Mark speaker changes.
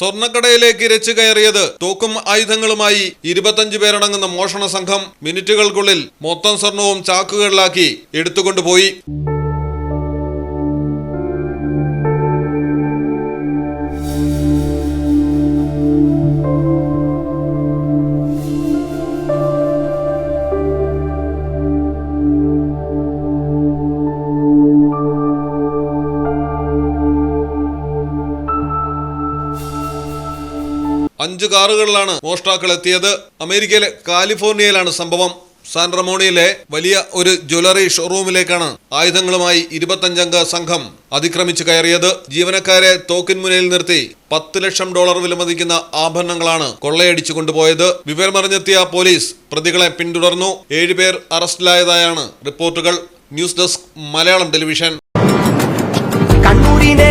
Speaker 1: സ്വർണക്കടയിലേക്ക് ഇരച്ചു കയറിയത് തോക്കും ആയുധങ്ങളുമായി ഇരുപത്തഞ്ചു പേരടങ്ങുന്ന മോഷണ സംഘം മിനിറ്റുകൾക്കുള്ളിൽ മൊത്തം സ്വർണവും ചാക്കുകളിലാക്കി എടുത്തുകൊണ്ടുപോയി. അഞ്ച് കാറുകളിലാണ് മോഷ്ടാക്കൾ എത്തിയത് അമേരിക്കയിലെ കാലിഫോർണിയയിലാണ് സംഭവം. സാൻറമോണിയിലെ വലിയ ഒരു ജ്വല്ലറി ഷോറൂമിലേക്കാണ് ആയുധങ്ങളുമായി ഇരുപത്തഞ്ചംഗ സംഘം അതിക്രമിച്ചു കയറിയത്. ജീവനക്കാരെ തോക്കിൻ മുനയിൽ നിർത്തി പത്ത് ലക്ഷം ഡോളർ വിലമതിക്കുന്ന ആഭരണങ്ങളാണ് കൊള്ളയടിച്ചു കൊണ്ടുപോയത്. വിവരമറിഞ്ഞെത്തിയ പോലീസ് പ്രതികളെ പിന്തുടർന്നു. ഏഴുപേർ അറസ്റ്റിലായതായാണ് റിപ്പോർട്ടുകൾ. News desk Malayalam television.
Speaker 2: കണ്ണൂരിനെ